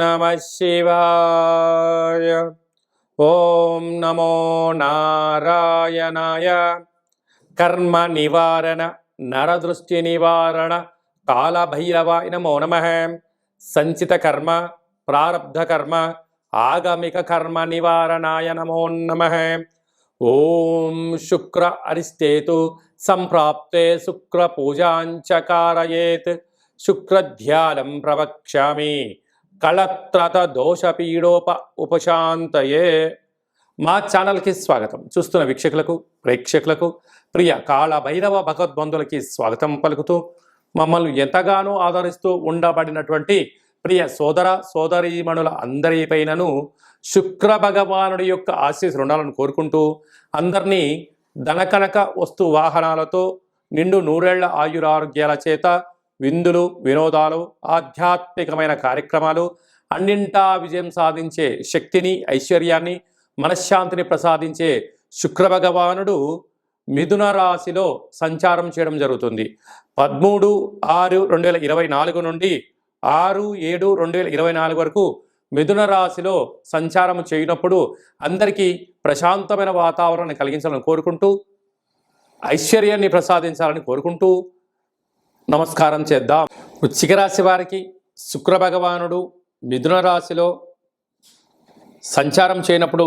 नम शिवाय। ओम नमो नारायणाय। कर्म निवारण, नरदृष्टि निवारण, कालभैरवाय नमो नम। संचित कर्म, प्रारब्ध कर्म, आगमिक कर्म निवारणाय नमो नम। ओम शुक्र अरिष्टेतु सम्प्राप्ते शुक्रपूजाञ्च कारयेत् शुक्रध्यानं प्रवक्ष्यामि। కళత్రత దోషపీడోప ఉపశాంతయే. మా ఛానల్కి స్వాగతం. చూస్తున్న వీక్షకులకు ప్రేక్షకులకు ప్రియ కాళ భైరవ భగవద్బంధులకి స్వాగతం పలుకుతూ మమ్మల్ని ఎంతగానో ఆదరిస్తూ ఉండబడినటువంటి ప్రియ సోదర సోదరీమణుల అందరిపైనను శుక్ర భగవానుడి యొక్క ఆశీస్సులు ఉండాలని కోరుకుంటూ అందరినీ ధనకనక వస్తు వాహనాలతో నిండు నూరేళ్ళ ఆయురారోగ్యాల చేత విందులు వినోదాలు ఆధ్యాత్మికమైన కార్యక్రమాలు అన్నింటా విజయం సాధించే శక్తిని ఐశ్వర్యాన్ని మనశ్శాంతిని ప్రసాదించే శుక్రభగవానుడు మిథున రాశిలో సంచారం చేయడం జరుగుతుంది. పదమూడు ఆరు రెండు వేల ఇరవై నాలుగు నుండి ఆరు ఏడు రెండు వేల ఇరవై నాలుగు వరకు మిథున రాశిలో సంచారం చేయనప్పుడు అందరికీ ప్రశాంతమైన వాతావరణాన్ని కలిగించాలని కోరుకుంటూ ఐశ్వర్యాన్ని ప్రసాదించాలని కోరుకుంటూ నమస్కారం చేద్దాం. వృశ్చిక రాశి వారికి శుక్ర భగవానుడు మిథున రాశిలో సంచారం చేయనప్పుడు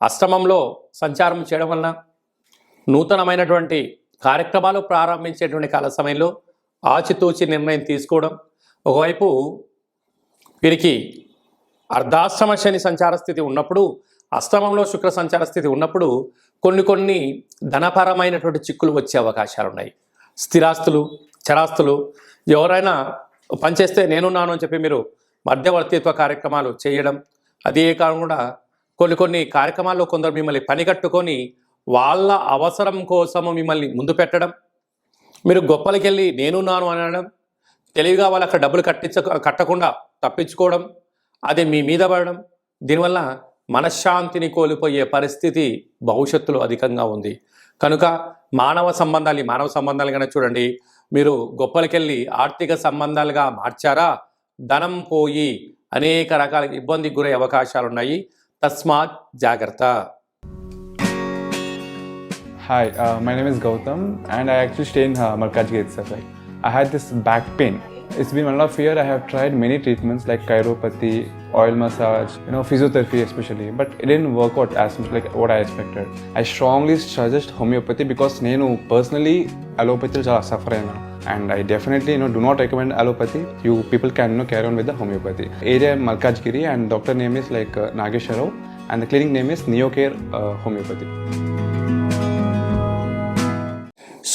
అష్టమంలో సంచారం చేయడం వలన నూతనమైనటువంటి కార్యక్రమాలు ప్రారంభించేటువంటి కాల సమయంలో ఆచితూచి నిర్ణయం తీసుకోవడం ఒకవైపు వీరికి అర్ధాశ్రమ శని సంచార స్థితి ఉన్నప్పుడు అష్టమంలో శుక్ర సంచార స్థితి ఉన్నప్పుడు కొన్ని కొన్ని ధనపరమైనటువంటి చిక్కులు వచ్చే అవకాశాలు ఉన్నాయి స్థిరాస్తులు చరాస్తులు. ఎవరైనా పనిచేస్తే నేనున్నాను అని చెప్పి మీరు మధ్యవర్తిత్వ కార్యక్రమాలు చేయడం. అదే కాకుండా కొన్ని కొన్ని కార్యక్రమాల్లో కొందరు మిమ్మల్ని పని కట్టుకొని వాళ్ళ అవసరం కోసము మిమ్మల్ని ముందు పెట్టడం. మీరు గొప్పలకెళ్ళి నేనున్నాను అనడం. తెలివిగా వాళ్ళు అక్కడ డబ్బులు కట్టించ కట్టకుండా తప్పించుకోవడం. అది మీ మీద పడడం. దీనివల్ల మనశ్శాంతిని కోల్పోయే పరిస్థితి భవిష్యత్తులో అధికంగా ఉంది. కనుక మానవ సంబంధాలు మానవ మానవ సంబంధాలుగానే చూడండి మీరు గొప్పలకెళ్ళి ఆర్థిక సంబంధాలుగా మార్చారా? ధనం పోయి అనేక రకాల ఇబ్బందికి గురే అవకాశాలు ఉన్నాయి తస్మాత్ జాగ్రత్త. Hi my name is Gautam and I actual stay in Markaz gate sir I had this back pain It's been one and a half year. I have tried many treatments like chiropathy, oil massage, you know, physiotherapy especially, but it didn't work out as much like what I expected. I strongly suggest homeopathy because నేను personally allopathy చాలా suffer అయినా and I definitely you know do not recommend allopathy. You people can you know carry on with the homeopathy. Area Malkajgiri and doctor name is like uh, Nagesha Rao and the clinic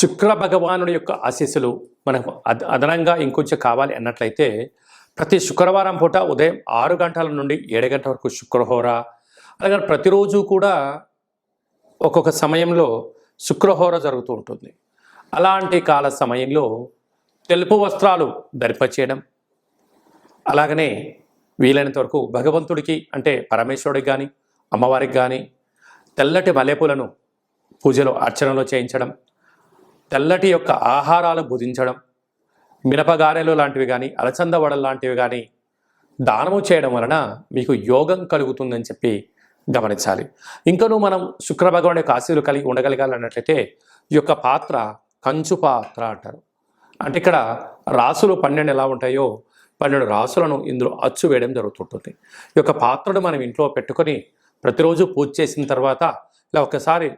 శుక్ర భగవానుడి యొక్క ఆశీస్సులు మనకు అద అదనంగా ఇంకొంచెం కావాలి అన్నట్లయితే ప్రతి శుక్రవారం పూట ఉదయం ఆరు గంటల నుండి ఏడు గంటల వరకు శుక్రహోర అలాగే ప్రతిరోజు కూడా ఒక్కొక్క సమయంలో శుక్రహోర జరుగుతూ ఉంటుంది. అలాంటి కాల సమయంలో తెలుపు వస్త్రాలు ధరింపచేయడం అలాగనే వీలైనంత వరకు భగవంతుడికి అంటే పరమేశ్వరుడికి కానీ అమ్మవారికి కానీ తెల్లటి మల్లెపూలను పూజలో అర్చనలో చేయించడం తెల్లటి యొక్క ఆహారాలు భుజించడం మినపగారెలు లాంటివి కానీ అలచంద వడలు లాంటివి కానీ దానము చేయడం వలన మీకు యోగం కలుగుతుందని చెప్పి గమనించాలి. ఇంకనూ మనం శుక్ర భగవాన్ యొక్క ఆశీలు కలిగి ఉండగలగాలన్నట్లయితే ఈ యొక్క పాత్ర కంచు పాత్ర అంటారు. అంటే ఇక్కడ రాసులు పన్నెండు ఎలా ఉంటాయో పన్నెండు రాసులను ఇందులో అచ్చు వేయడం జరుగుతుంటుంది. ఈ యొక్క పాత్రను మనం ఇంట్లో పెట్టుకొని ప్రతిరోజు పూజ చేసిన తర్వాత ఇలా ఒకసారి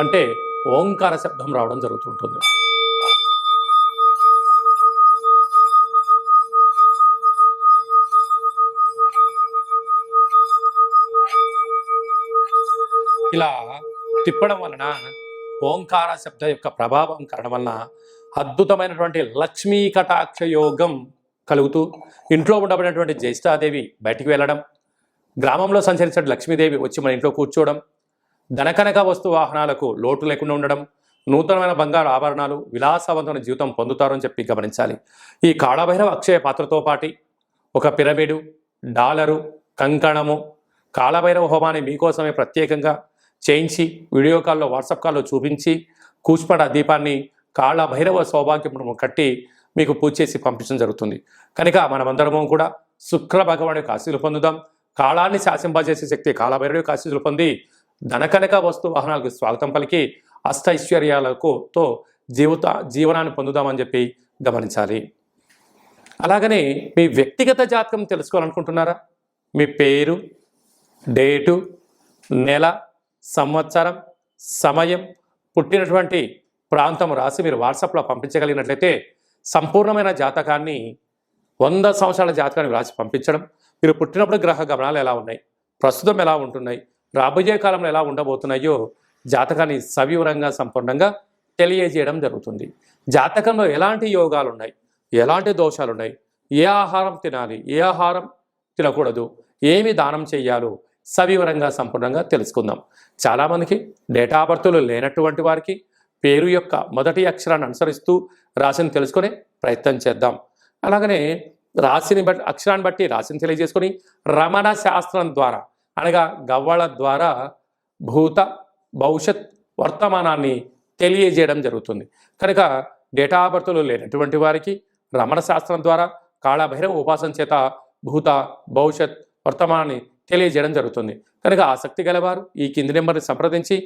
అంటే ఓంకార శబ్దం రావడం జరుగుతుంటుంది. ఇలా తిప్పడం వలన ఓంకార శబ్ద యొక్క ప్రభావం కారణం వలన అద్భుతమైనటువంటి లక్ష్మీ కటాక్ష యోగం కలుగుతూ ఇంట్లో ఉండబడినటువంటి జ్యేష్ఠాదేవి బయటికి వెళ్ళడం గ్రామంలో సంచరించిన లక్ష్మీదేవి వచ్చి మన ఇంట్లో కూర్చోవడం ధనకనక వస్తు వాహనాలకు లోటు లేకుండా ఉండడం నూతనమైన బంగారు ఆభరణాలు విలాసవంతమైన జీవితం పొందుతారని చెప్పి గమనించాలి. ఈ కాళభైరవ అక్షయ పాత్రతో పాటి ఒక పిరమిడు డాలరు కంకణము కాళభైరవ హోమాన్ని మీకోసమే ప్రత్యేకంగా చేయించి వీడియో కాల్లో వాట్సాప్ కాల్లో చూపించి కూచిపడ దీపాన్ని కాళభైరవ సౌభాగ్యమును కట్టి మీకు పూజ చేసి పంపించడం జరుగుతుంది. కనుక మనమందరము కూడా శుక్ర భగవాని యొక్క ఆశీలు పొందుదాం. కాళాన్ని శాసింపజేసే శక్తి కాళభైరవ యొక్క ఆశీలు పొంది ధనకనక వస్తు వాహనాలకు స్వాగతం పలికి అష్ట ఐశ్వర్యాలకు జీవిత జీవనాన్ని పొందుదామని చెప్పి గమనించాలి. అలాగనే మీ వ్యక్తిగత జాతకం తెలుసుకోవాలనుకుంటున్నారా? మీ పేరు డేటు నెల సంవత్సరం సమయం పుట్టినటువంటి ప్రాంతం రాసి మీరు వాట్సాప్లో పంపించగలిగినట్లయితే సంపూర్ణమైన జాతకాన్ని వంద సంవత్సరాల జాతకాన్ని రాసి పంపించడం. మీరు పుట్టినప్పుడు గ్రహ గమనాలు ఎలా ఉన్నాయి? ప్రస్తుతం ఎలా ఉంటున్నాయి? రాబోయే కాలంలో ఎలా ఉండబోతున్నాయో జాతకాన్ని సవివరంగా సంపూర్ణంగా తెలియజేయడం జరుగుతుంది. జాతకంలో ఎలాంటి యోగాలు ఉన్నాయి ఎలాంటి దోషాలు ఉన్నాయి ఏ ఆహారం తినాలి? ఏ ఆహారం తినకూడదు? ఏమి దానం చేయాలో సవివరంగా సంపూర్ణంగా తెలుసుకుందాం. చాలామందికి డేటా బర్తులు లేనటువంటి వారికి పేరు యొక్క మొదటి అక్షరాన్ని అనుసరిస్తూ రాశిని తెలుసుకునే ప్రయత్నం చేద్దాం. అలాగనే రాశిని బట్టి అక్షరాన్ని బట్టి రాశిని తెలియజేసుకొని రమణ శాస్త్రం ద్వారా అనగా గవ్వళ ద్వారా భూత భవిష్యత్ వర్తమానాన్ని తెలియజేయడం జరుగుతుంది. కనుక డేటా బర్తులు లేనటువంటి వారికి రమణ శాస్త్రం ద్వారా కాళభైరవ ఉపాసన చేత భూత భవిష్యత్ వర్తమానాన్ని తెలియజేయడం జరుగుతుంది. కనుక ఆసక్తి గలవారు ఈ కింది నెంబర్ని సంప్రదించి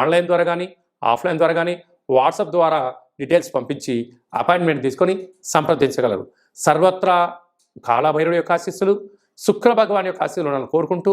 ఆన్లైన్ ద్వారా కానీ ఆఫ్లైన్ ద్వారా కానీ వాట్సాప్ ద్వారా డీటెయిల్స్ పంపించి అపాయింట్మెంట్ తీసుకొని సంప్రదించగలరు. సర్వత్రా కాళభైరుడు యొక్క ఆశీస్సులు శుక్ర భగవాన్ యొక్క ఆశీస్సులు ఉండాలని కోరుకుంటూ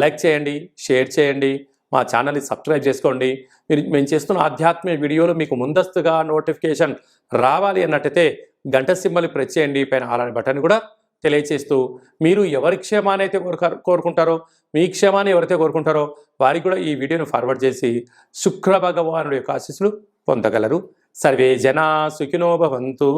లైక్ చేయండి షేర్ చేయండి మా ఛానల్ని సబ్స్క్రైబ్ చేసుకోండి. మీరు మేము చేస్తున్న ఆధ్యాత్మిక వీడియోలు మీకు ముందస్తుగా నోటిఫికేషన్ రావాలి అన్నట్టయితే గంట సింబల్ ప్రెస్ చేయండి. పైన అలాంటి బటన్ కూడా తెలియచేస్తూ మీరు ఎవరి క్షేమాన్ని అయితే కోరుకుంటారో మీ క్షేమాన్ని ఎవరైతే కోరుకుంటారో వారికి కూడా ఈ వీడియోను ఫార్వర్డ్ చేసి శుక్ర భగవానుడి యొక్క ఆశీస్సులు పొందగలరు. సర్వే జనా సుఖినోభవంతు